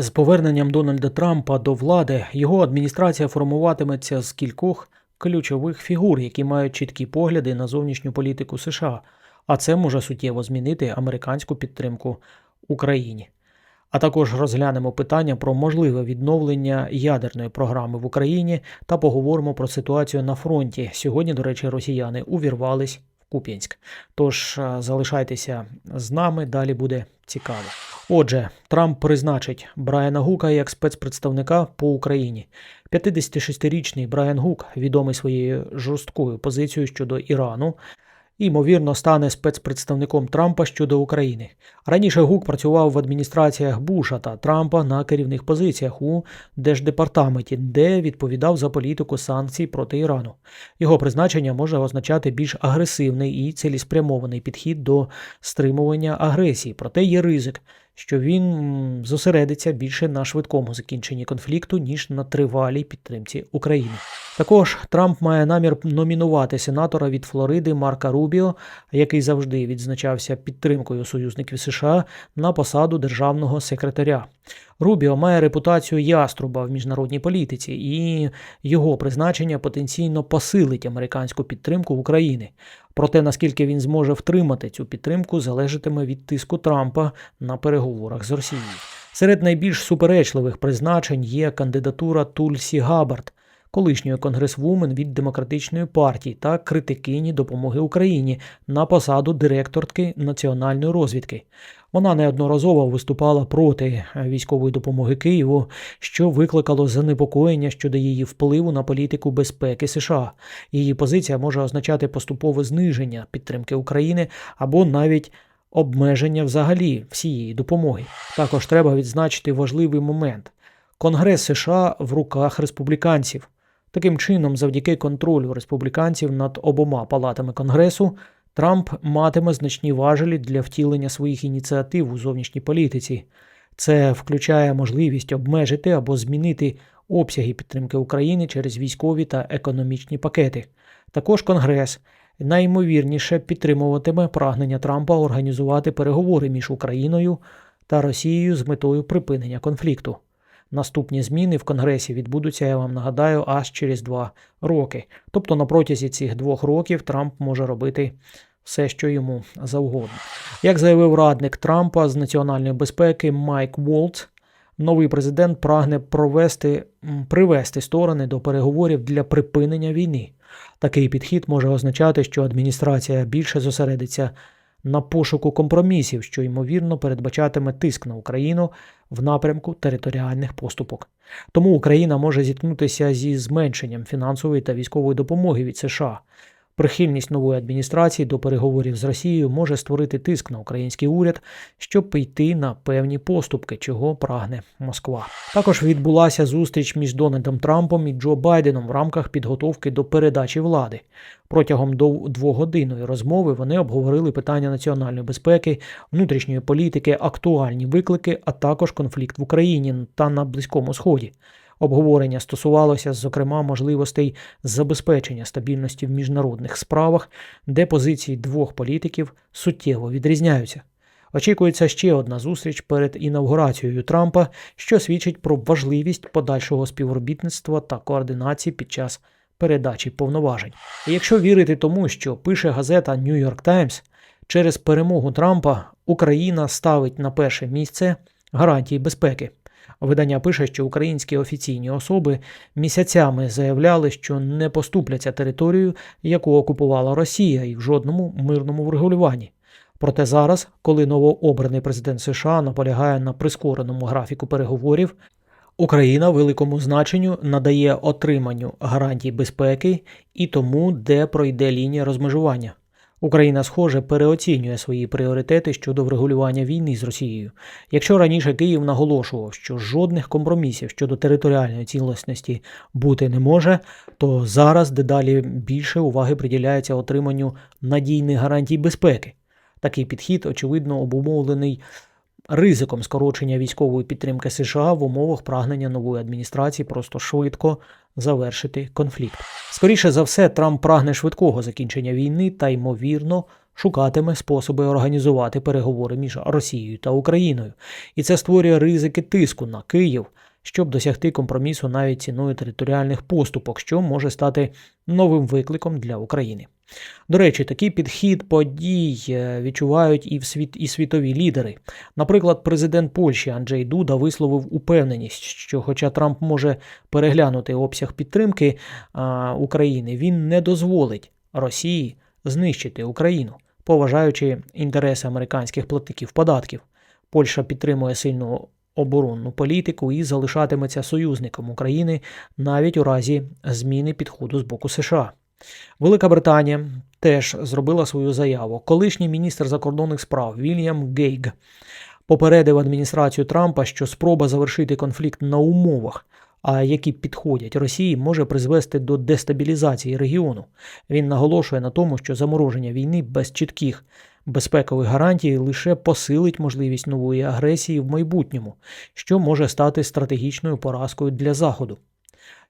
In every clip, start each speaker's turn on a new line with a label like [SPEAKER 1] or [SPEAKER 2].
[SPEAKER 1] З поверненням Дональда Трампа до влади його адміністрація формуватиметься з кількох ключових фігур, які мають чіткі погляди на зовнішню політику США, а це може суттєво змінити американську підтримку Україні. А також розглянемо питання про можливе відновлення ядерної програми в Україні та поговоримо про ситуацію на фронті. Сьогодні, до речі, росіяни увірвались в Куп'янськ. Тож е, залишайтеся з нами, далі буде цікаво. Отже, Трамп призначить Брайана Гука як спецпредставника по Україні. 56-річний Брайан Гук, відомий своєю жорсткою позицією щодо Ірану, ймовірно, стане спецпредставником Трампа щодо України. Раніше Гук працював в адміністраціях Буша та Трампа на керівних позиціях у Держдепартаменті, де відповідав за політику санкцій проти Ірану. Його призначення може означати більш агресивний і цілеспрямований підхід до стримування агресії, проте є ризик, що він зосередиться більше на швидкому закінченні конфлікту, ніж на тривалій підтримці України. Також Трамп має намір номінувати сенатора від Флориди Марка Рубіо, який завжди відзначався підтримкою союзників США на посаду державного секретаря. Рубіо має репутацію яструба в міжнародній політиці, і його призначення потенційно посилить американську підтримку України. Проте наскільки він зможе втримати цю підтримку, залежатиме від тиску Трампа на переговорах з Росією. Серед найбільш суперечливих призначень є кандидатура Тульсі Габард, колишньої конгресвумен від демократичної партії та критикині допомоги Україні на посаду директорки національної розвідки. Вона неодноразово виступала проти військової допомоги Києву, що викликало занепокоєння щодо її впливу на політику безпеки США. Її позиція може означати поступове зниження підтримки України або навіть обмеження взагалі всієї допомоги. Також треба відзначити важливий момент: Конгрес США в руках республіканців. Таким чином, завдяки контролю республіканців над обома палатами Конгресу, Трамп матиме значні важелі для втілення своїх ініціатив у зовнішній політиці. Це включає можливість обмежити або змінити обсяги підтримки України через військові та економічні пакети. Також Конгрес найімовірніше підтримуватиме прагнення Трампа організувати переговори між Україною та Росією з метою припинення конфлікту. Наступні зміни в Конгресі відбудуться, я вам нагадаю, аж через два роки. Тобто на протязі цих двох років Трамп може робити все, що йому завгодно. Як заявив радник Трампа з національної безпеки Майк Волц, новий президент прагне провести, привести сторони до переговорів для припинення війни. Такий підхід може означати, що адміністрація більше зосередиться на пошуку компромісів, що ймовірно передбачатиме тиск на Україну в напрямку територіальних поступок. Тому Україна може зіткнутися зі зменшенням фінансової та військової допомоги від США. Прихильність нової адміністрації до переговорів з Росією може створити тиск на український уряд, щоб йти на певні поступки, чого прагне Москва. Також відбулася зустріч між Дональдом Трампом і Джо Байденом в рамках підготовки до передачі влади. Протягом двогодинної розмови вони обговорили питання національної безпеки, внутрішньої політики, актуальні виклики, а також конфлікт в Україні та на Близькому Сході. Обговорення стосувалося, зокрема, можливостей забезпечення стабільності в міжнародних справах, де позиції двох політиків суттєво відрізняються. Очікується ще одна зустріч перед інавгурацією Трампа, що свідчить про важливість подальшого співробітництва та координації під час передачі повноважень. І якщо вірити тому, що пише газета New York Times, через перемогу Трампа Україна ставить на перше місце гарантії безпеки. Видання пише, що українські офіційні особи місяцями заявляли, що не поступляться територію, яку окупувала Росія, і в жодному мирному врегулюванні. Проте зараз, коли новообраний президент США наполягає на прискореному графіку переговорів, Україна великому значенню надає отриманню гарантій безпеки і тому, де пройде лінія розмежування. Україна, схоже, переоцінює свої пріоритети щодо врегулювання війни з Росією. Якщо раніше Київ наголошував, що жодних компромісів щодо територіальної цілісності бути не може, то зараз дедалі більше уваги приділяється отриманню надійних гарантій безпеки. Такий підхід, очевидно, обумовлений ризиком скорочення військової підтримки США в умовах прагнення нової адміністрації просто швидко завершити конфлікт. Скоріше за все, Трамп прагне швидкого закінчення війни та, ймовірно, шукатиме способи організувати переговори між Росією та Україною, і це створює ризики тиску на Київ, щоб досягти компромісу навіть ціною територіальних поступок, що може стати новим викликом для України. До речі, такий підхід подій е, відчувають і в світ і світові лідери. Наприклад, президент Польщі Анджей Дуда висловив упевненість, що, хоча Трамп може переглянути обсяг підтримки а, України, він не дозволить Росії знищити Україну, поважаючи інтереси американських платників податків. Польща підтримує сильну оборонну політику і залишатиметься союзником України навіть у разі зміни підходу з боку США. Велика Британія теж зробила свою заяву. Колишній міністр закордонних справ Вільям Гейг попередив адміністрацію Трампа, що спроба завершити конфлікт на умовах, а які підходять Росії, може призвести до дестабілізації регіону. Він наголошує на тому, що замороження війни без чітких безпекових гарантій лише посилить можливість нової агресії в майбутньому, що може стати стратегічною поразкою для Заходу.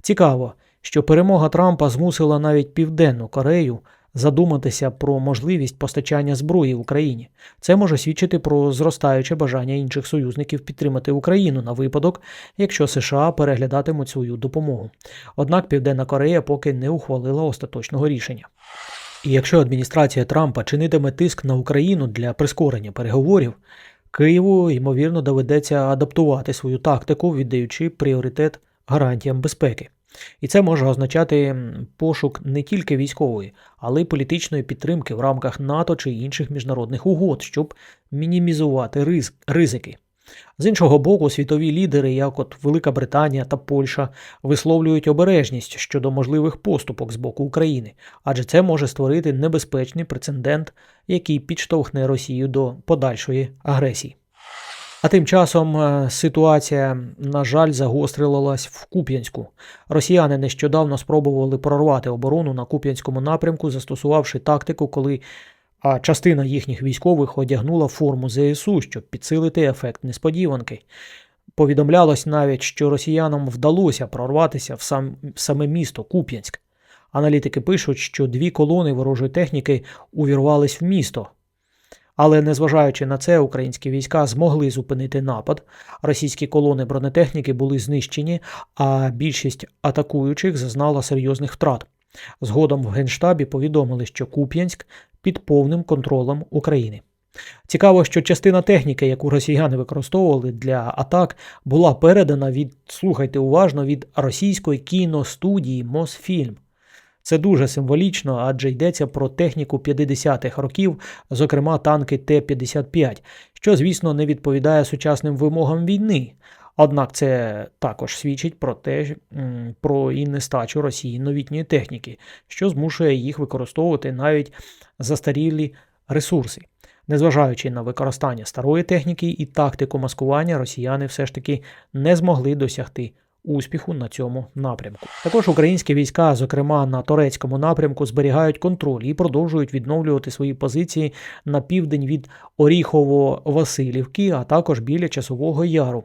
[SPEAKER 1] Цікаво, що перемога Трампа змусила навіть Південну Корею задуматися про можливість постачання зброї Україні. Це може свідчити про зростаюче бажання інших союзників підтримати Україну на випадок, якщо США переглядатимуть свою допомогу. Однак Південна Корея поки не ухвалила остаточного рішення. І якщо адміністрація Трампа чинитиме тиск на Україну для прискорення переговорів, Києву ймовірно доведеться адаптувати свою тактику, віддаючи пріоритет гарантіям безпеки. І це може означати пошук не тільки військової, але й політичної підтримки в рамках НАТО чи інших міжнародних угод, щоб мінімізувати ризик, ризики. З іншого боку, світові лідери, як от Велика Британія та Польща, висловлюють обережність щодо можливих поступок з боку України, адже це може створити небезпечний прецедент, який підштовхне Росію до подальшої агресії. А тим часом е, ситуація, на жаль, загострилась в Куп'янську. Росіяни нещодавно спробували прорвати оборону на Куп'янському напрямку, застосувавши тактику, коли а частина їхніх військових одягнула форму ЗСУ, щоб підсилити ефект несподіванки. Повідомлялось навіть, що росіянам вдалося прорватися в, сам, в саме місто Куп'янськ. Аналітики пишуть, що дві колони ворожої техніки увірвались в місто. Але незважаючи на це, українські війська змогли зупинити напад. Російські колони бронетехніки були знищені, а більшість атакуючих зазнала серйозних втрат. Згодом в Генштабі повідомили, що Куп'янськ під повним контролем України. Цікаво, що частина техніки, яку росіяни використовували для атак, була передана від, слухайте уважно, від російської кіностудії Мосфільм. Це дуже символічно, адже йдеться про техніку 50-х років, зокрема танки Т-55, що, звісно, не відповідає сучасним вимогам війни. Однак це також свідчить про те, про і нестачу Росії новітньої техніки, що змушує їх використовувати навіть застарілі ресурси. Незважаючи на використання старої техніки і тактику маскування, росіяни все ж таки не змогли досягти успіху на цьому напрямку. Також українські війська, зокрема на турецькому напрямку, зберігають контроль і продовжують відновлювати свої позиції на південь від Оріхово-Василівки, а також біля Часового Яру,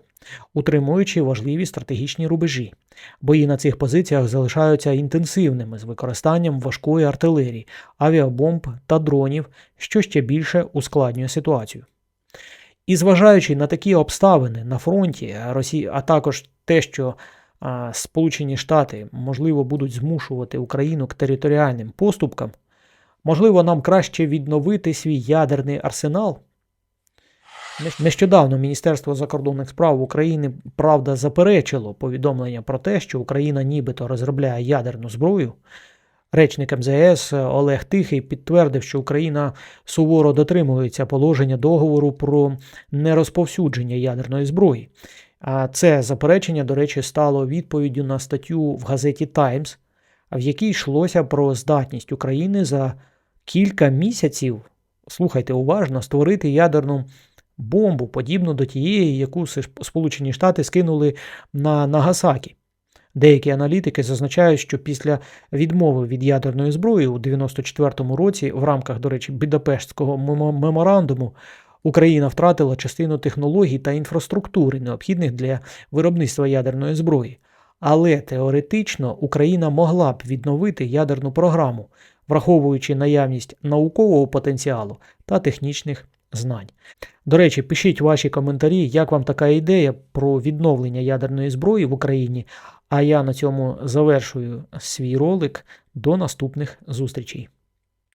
[SPEAKER 1] утримуючи важливі стратегічні рубежі. Бої на цих позиціях залишаються інтенсивними з використанням важкої артилерії, авіабомб та дронів, що ще більше ускладнює ситуацію. І зважаючи на такі обставини на фронті, Росії, а також те, що Сполучені Штати можливо будуть змушувати Україну к територіальним поступкам, можливо, нам краще відновити свій ядерний арсенал. Нещодавно Міністерство закордонних справ України правда заперечило повідомлення про те, що Україна нібито розробляє ядерну зброю. Речник МЗС Олег Тихий підтвердив, що Україна суворо дотримується положення договору про нерозповсюдження ядерної зброї. А це заперечення, до речі, стало відповіддю на статтю в газеті Таймс, в якій йшлося про здатність України за кілька місяців, слухайте уважно, створити ядерну бомбу, подібну до тієї, яку Сполучені Штати скинули на Нагасакі. Деякі аналітики зазначають, що після відмови від ядерної зброї у 94-му році, в рамках, до речі, Будапештського меморандуму, Україна втратила частину технологій та інфраструктури, необхідних для виробництва ядерної зброї. Але теоретично Україна могла б відновити ядерну програму, враховуючи наявність наукового потенціалу та технічних знань. До речі, пишіть ваші коментарі, як вам така ідея про відновлення ядерної зброї в Україні, а я на цьому завершую свій ролик. До наступних зустрічей.